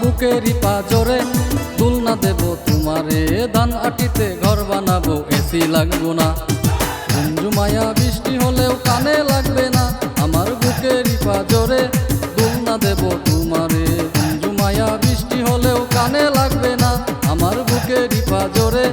বুকেরই পাজরে তুলনা দেব তোমারে, ধান আটিতে ঘর বানাবো, এসি লাগবো না। ঝুমঝুমায়া বৃষ্টি হলেও কানে লাগবে না, আমার বুকেরই পাজরে তুলনা দেব তোমারে। ঝুমঝুমায়া বৃষ্টি হলেও কানে লাগবে না, আমার বুকেরই পাজরে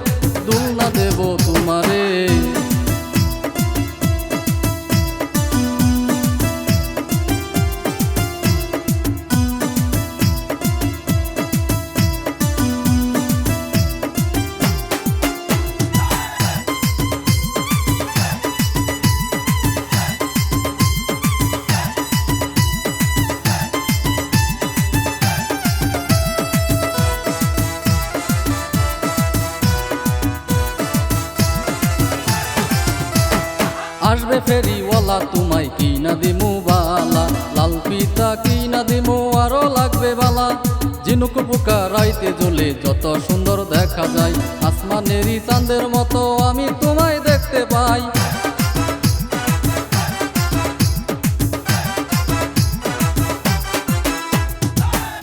ফেরিওয়ালা, তোমায় কি না দিমু বালা। লাল পিতা কি না দিমু, আরও লাগবে বালা। ঝিনুক পোকা রাইতে জ্বলে যত সুন্দর দেখা যায়। আসমানেরই চাঁদের মতো আমি তোমায় দেখতে পাই।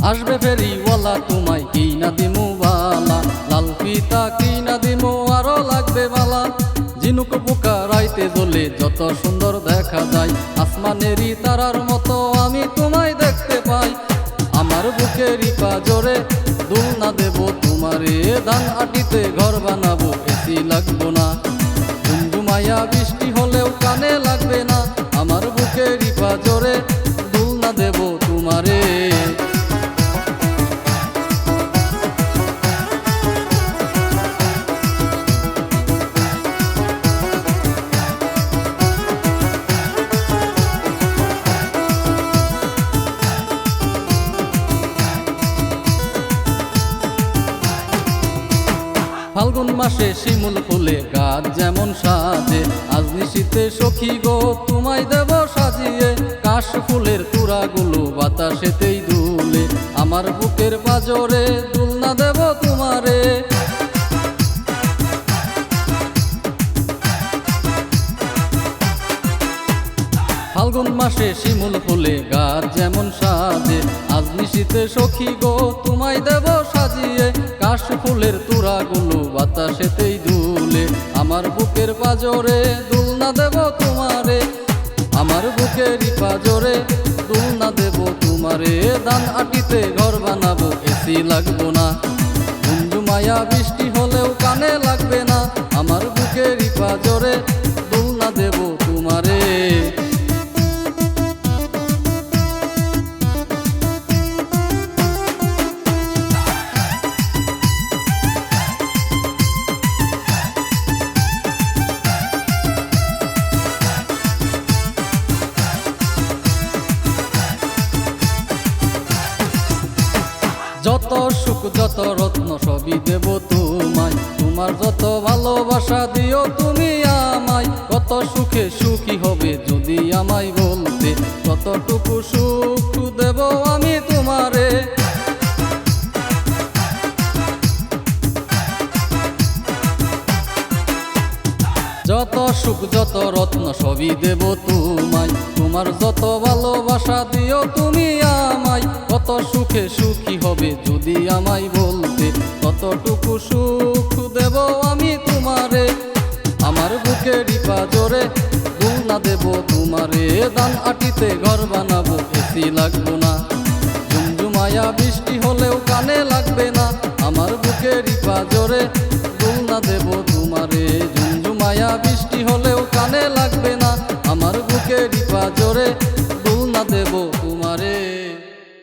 আসবে ফেরিওয়ালা, তোমায় কি না দিমু বালা। লাল পিতা কি না দিমু, আরও লাগবে বালা। ঝিনুক পোকা রাইতে জ্বলে যত সুন্দর দেখা যায়, আসমানেরই তারার মতো আমি তোমায় দেখতে পাই। আমার বুকেরই পাজরে দুল না দেব, তোমারে ধান আটিতে ঘর বানাবো এসি লাগবো না। ঝুমঝুমাইয়া বৃষ্টি ফাল্গুন মাসে শিমুল ফুলে, গাছ যেমন সাজে। আজ নিশীতে সখী গো, তোমায় দেব সাজিয়ে। কাশ ফুলের তুরাগুলো বাতাসেতেই দুলে। আমার বুকের পাজরে দুলনা দেব তোমারে। ফাল্গুন মাসে শিমুল ফুলে, গাছ যেমন সাজে। আজ নিশীতে সখী গো, তোমায় দেব সাজিয়ে। কাশ ফুলের পাজরে, দুলনা দেব তোমারে। আমার বুকের ইপা পাজরে, দুলনা দেব তোমারে। দান আটিতে ঘর বানাবো, এসি লাগবো না। মায়া বৃষ্টি যত সুখ, যত রত্ন সবই দেব তোমায়। তোমার যত ভালোবাসা দিও তুমি আমায়। কত সুখে সুখী হবে যদি আমায় বলতে। কতটুকু সুখ দেব আমি তোমারে। যত সুখ, যত রত্ন সবই দেব তোমায়। তোমার যত ভালোবাসা দিও তুমি আমায়। কত সুখে সুখী আমায় বলতে, কতটুকু সুখ দেব আমি তোমারে? আমার বুকে রিপা জোরে দুলনা দেব তোমারে। দান আটিতে ঘর বানাবো, এসি লাগবো না। ঝুমঝুমায়া বৃষ্টি হলেও কানে লাগবে না। আমার বুকে ডিপা জোরে না পাজরে